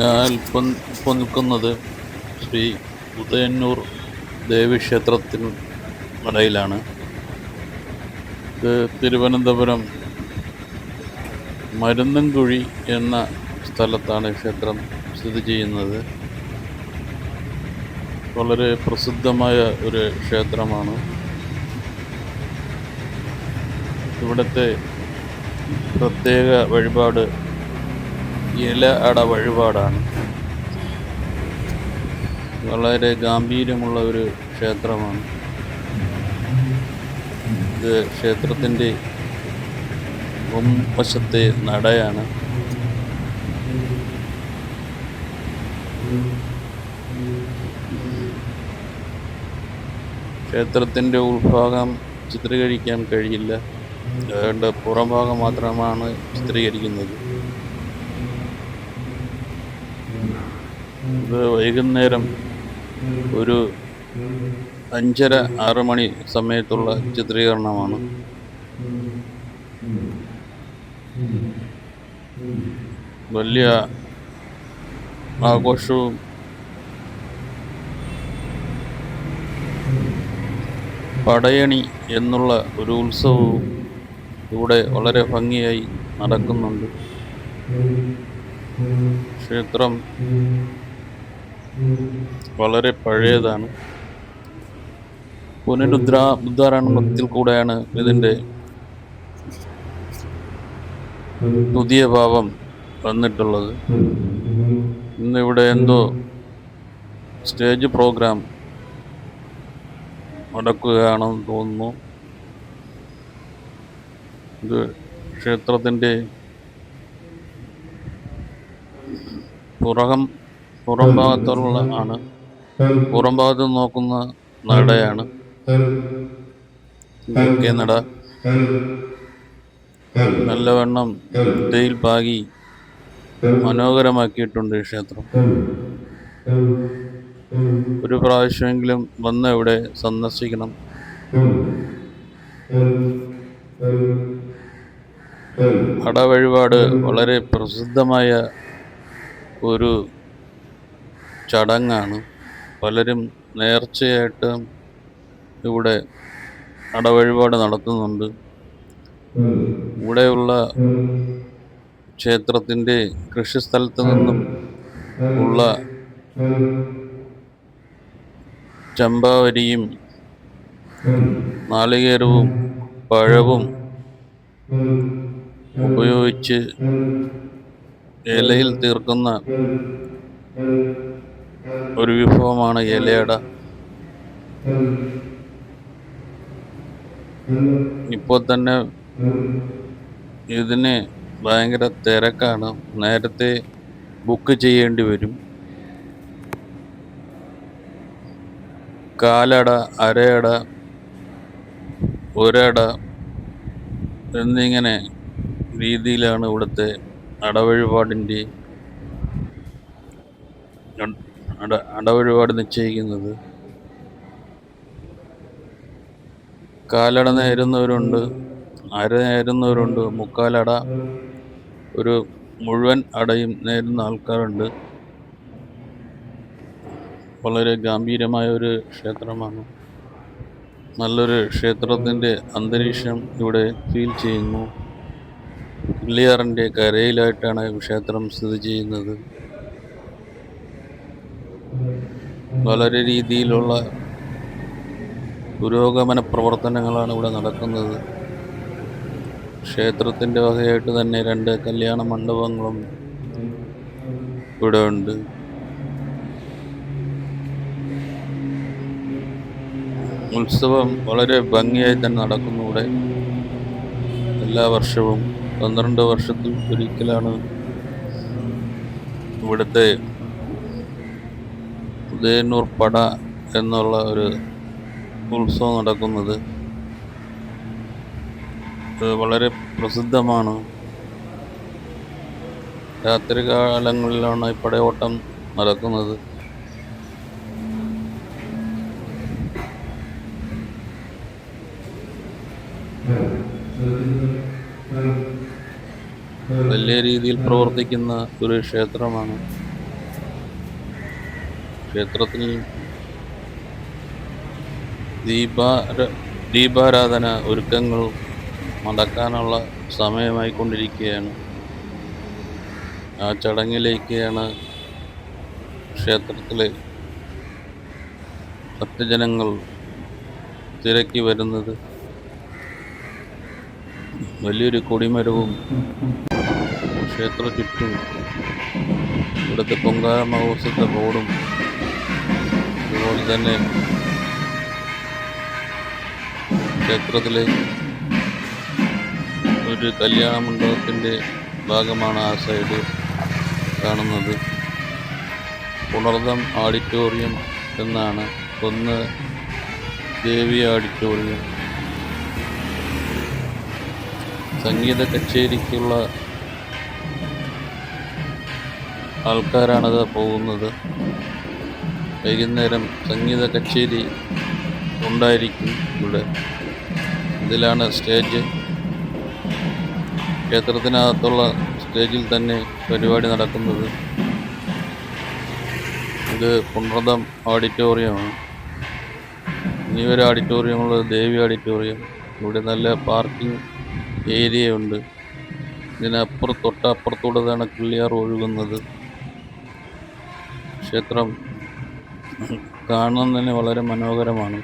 ഞാൻ ഇപ്പം ഇപ്പോൾ നിൽക്കുന്നത് ശ്രീ ഉദയന്നൂർ ദേവീക്ഷേത്രത്തിന് ഇടയിലാണ് ഇത് തിരുവനന്തപുരം മരുന്നൻകുഴി എന്ന സ്ഥലത്താണ് ക്ഷേത്രം സ്ഥിതി ചെയ്യുന്നത്. വളരെ പ്രസിദ്ധമായ ഒരു ക്ഷേത്രമാണ്. ഇവിടുത്തെ പ്രത്യേക വഴിപാട് ഇല അട വഴിപാടാണ് വളരെ ഗാംഭീര്യമുള്ള ഒരു ക്ഷേത്രമാണ്. ഇത് ക്ഷേത്രത്തിന്റെ വശത്തെ നടയാണ്. ക്ഷേത്രത്തിന്റെ ഉൾഭാഗം ചിത്രീകരിക്കാൻ കഴിയില്ല. അതുകൊണ്ട് പുറംഭാഗം മാത്രമാണ് ചിത്രീകരിക്കുന്നത്. ഇത് വൈകുന്നേരം ഒരു അഞ്ചര ആറ് മണി സമയത്തുള്ള ചിത്രീകരണമാണ്. വലിയ ആഘോഷവും പടയണി എന്നുള്ള ഒരു ഉത്സവവും ഇവിടെ വളരെ ഭംഗിയായി നടക്കുന്നുണ്ട്. ക്ഷേത്രം വളരെ പഴയതാണ്. പുനരുദ്ര ഉദ്ധാരണത്തിൽ കൂടെയാണ് ഇതിന്റെ പുതിയ ഭാവം വന്നിട്ടുള്ളത്. ഇന്നിവിടെ എന്തോ സ്റ്റേജ് പ്രോഗ്രാം നടക്കുകയാണെന്ന് തോന്നുന്നു. ഇത് ക്ഷേത്രത്തിന്റെ പുറകം പുറം ഭാഗത്തുള്ള ആണ്. പുറം ഭാഗത്ത് നോക്കുന്ന നടയാണ്. നട. നല്ലവണ്ണം തേയിൽ പാകി മനോഹരമാക്കിയിട്ടുണ്ട് ഈ ക്ഷേത്രം. ഒരു പ്രാവശ്യമെങ്കിലും വന്ന് ഇവിടെ സന്ദർശിക്കണം. അടവഴിപാട് വളരെ പ്രസിദ്ധമായ ഒരു ചടങ്ങാണ്. പലരും നേർച്ചയായിട്ട് ഇവിടെ അടവഴിപാട് നടത്തുന്നുണ്ട്. ഇവിടെയുള്ള ക്ഷേത്രത്തിന്റെ കൃഷിസ്ഥലത്ത് നിന്നും ഉള്ള ചമ്പാവരിയും നാളികേരവും പഴവും ഉപയോഗിച്ച് ഇലയിൽ തീർക്കുന്ന ഒരു വിഭവമാണ് ഇലയട. ഇപ്പോൾ തന്നെ ഇതിന് ഭയങ്കര തിരക്കാണ്. നേരത്തെ ബുക്ക് ചെയ്യേണ്ടി വരും. കാലട അരയട ഒരട എന്നിങ്ങനെ രീതിയിലാണ് ഇവിടുത്തെ അടവഴിപാടിന്റെ അട അടവഴിപാട് നിശ്ചയിക്കുന്നത്. കാലട നേരുന്നവരുണ്ട് അര നേരുന്നവരുണ്ട് മുക്കാലട ഒരു മുഴുവൻ അടയും നേരുന്ന ആൾക്കാരുണ്ട്. വളരെ ഗാംഭീര്യമായ ഒരു ക്ഷേത്രമാണ്. നല്ലൊരു ക്ഷേത്രത്തിന്റെ അന്തരീക്ഷം ഇവിടെ ഫീൽ ചെയ്യുന്നു. കിള്ളിയാറിന്റെ കരയിലായിട്ടാണ് ക്ഷേത്രം സ്ഥിതി ചെയ്യുന്നത്. വളരെ രീതിയിലുള്ള പുരോഗമന പ്രവർത്തനങ്ങളാണ് ഇവിടെ നടക്കുന്നത്. ക്ഷേത്രത്തിന്റെ വകയായിട്ട് തന്നെ രണ്ട് കല്യാണ മണ്ഡപങ്ങളും ഇവിടെ ഉണ്ട്. ഉത്സവം വളരെ ഭംഗിയായി തന്നെ നടക്കുന്നു ഇവിടെ. എല്ലാ വർഷവും പന്ത്രണ്ട് വർഷത്തിൽ ഒരിക്കലാണ് ഇവിടുത്തെ ഉദയന്നൂർ പട എന്നുള്ള ഒരു ഉത്സവം നടക്കുന്നത് വളരെ പ്രസിദ്ധമാണ്. രാത്രി കാലങ്ങളിലാണ് ഈ പടയോട്ടം നടക്കുന്നത്. വലിയ രീതിയിൽ പ്രവർത്തിക്കുന്ന ഒരു ക്ഷേത്രമാണ്. ക്ഷേത്രത്തിൽ ദീപാര ദീപാരാധന ഒരുക്കങ്ങൾ നടക്കാനുള്ള സമയമായിക്കൊണ്ടിരിക്കുകയാണ്. ആ ചടങ്ങിലേക്കാണ് ക്ഷേത്രത്തിലെ ഭക്തജനങ്ങൾ തിരക്കി വരുന്നത്. വലിയൊരു കൊടിമരവും ക്ഷേത്ര ചുറ്റും ഇവിടുത്തെ പൊങ്കാല മഹോത്സവത്തെ ബോർഡും അതുപോലെ തന്നെ ക്ഷേത്രത്തിലെ ഒരു കല്യാണ മണ്ഡപത്തിന്റെ ഭാഗമാണ് ആ സൈഡ് കാണുന്നത്. പുണർദം ഓഡിറ്റോറിയം എന്നാണ്. ഒന്ന് ദേവി ഓഡിറ്റോറിയം. സംഗീത കച്ചേരിക്കുള്ള ആൾക്കാരാണത് പോകുന്നത്. വൈകുന്നേരം സംഗീത കച്ചേരി ഉണ്ടായിരിക്കും ഇവിടെ. ഇതിലാണ് സ്റ്റേജ്. ക്ഷേത്രത്തിനകത്തുള്ള സ്റ്റേജിൽ തന്നെ പരിപാടി നടക്കുന്നത്. ഇത് പുണർദം ഓഡിറ്റോറിയമാണ്. ഇനി ഒരു ഓഡിറ്റോറിയമുള്ളത് ദേവി ഓഡിറ്റോറിയം. ഇവിടെ നല്ല പാർക്കിംഗ് ഏരിയ ഉണ്ട് ഇതിനപ്പുറം തന്നെ കിള്ളിയാർ ഒഴുകുന്നത്. ക്ഷേത്രം കാണാൻ തന്നെ വളരെ മനോഹരമാണ്.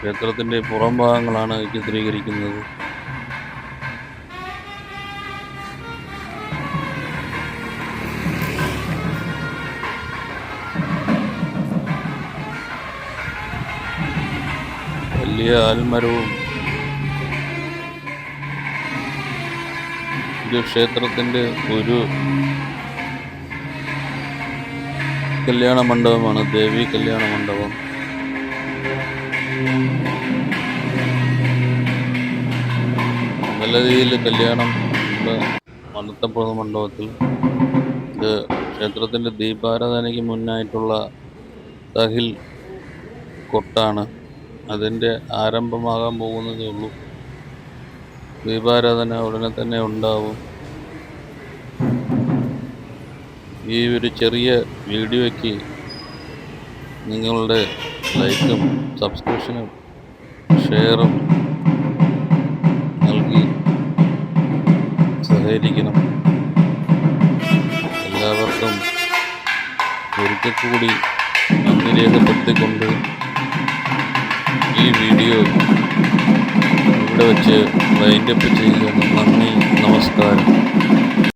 ക്ഷേത്രത്തിന്റെ പുറം ഭാഗങ്ങളാണ് ചിത്രീകരിക്കുന്നത്. വലിയ ആൽമരവും ഇത് ക്ഷേത്രത്തിന്റെ ഒരു കല്യാണ മണ്ഡപമാണ് ദേവി കല്യാണ മണ്ഡപം നല്ല രീതിയിൽ കല്യാണം മണത്തപ്പുറം മണ്ഡപത്തിൽ. ഇത് ക്ഷേത്രത്തിന്റെ ദീപാരാധനയ്ക്ക് മുന്നായിട്ടുള്ള തഹിൽ കൊട്ടാണ്. അതിന്റെ ആരംഭമാകാൻ പോകുന്നതേ ഉള്ളൂ. ദീപാരാധന ഉടനെ തന്നെ ഉണ്ടാവും. ഈ ഒരു ചെറിയ വീഡിയോയ്ക്ക് നിങ്ങളുടെ ലൈക്കും സബ്സ്ക്രിപ്ഷനും ഷെയറും നൽകി സഹകരിക്കണം. എല്ലാവർക്കും ഒരിക്കൽ കൂടി നന്ദി രേഖപ്പെടുത്തിക്കൊണ്ട് ഈ വീഡിയോ ഇവിടെ വെച്ച് വൈൻഡപ്പ് ചെയ്യുക. നന്ദി നമസ്കാരം.